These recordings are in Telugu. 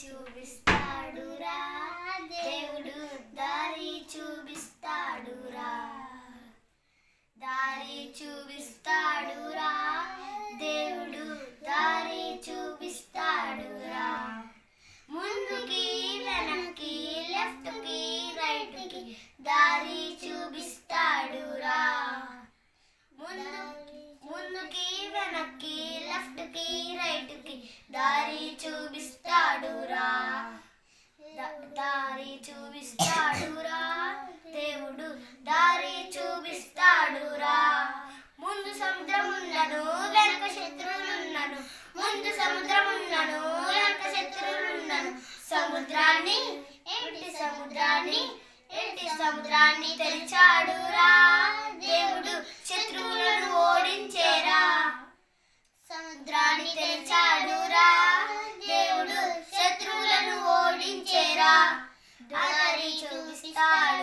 చూపిస్తాడురా. దారి చూపిస్తాడురా. దారి చూపిస్తాడురా. దేవుడు దారి చూపిస్తాడురా. ముందు సముద్రం ఉన్నను వెనక శత్రువులున్నను ముందు సముద్రం ఉన్నను వెనక శత్రువులున్నను సముద్రాన్ని ఎంటి సముద్రాన్ని ఎంటి సముద్రాన్ని తెరిచాడురా. దేవుడు శత్రువులు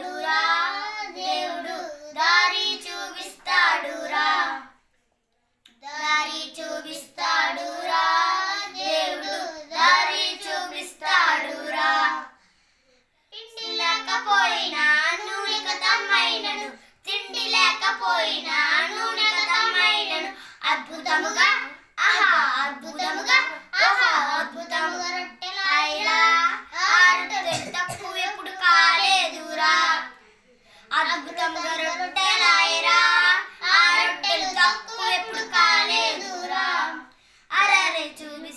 చూపిస్తాడురా దేవుడు దారి చూపిస్తాడురా. దారి చూపిస్తాడురా. దేవుడు దారి చూపిస్తాడురా. ఇంటి లేకపోయినా నూనె కథమైనను. తిండి లేకపోయినా నూనె కథమైనను. అద్భుతముగా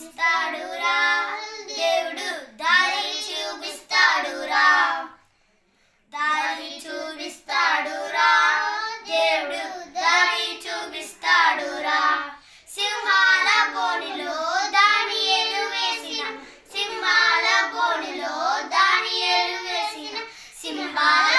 చూపిస్తాడురా. దేవుడు దారి చూపిస్తాడురా. దారి చూపిస్తాడురా. దేవుడు దారి చూపిస్తాడురా. సింహాల బోనిలో దాని ఏలు వేసిన సింహాల బోనిలో దాని ఏలు వేసిన సింహాల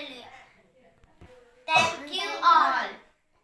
చూపిస్తాడురా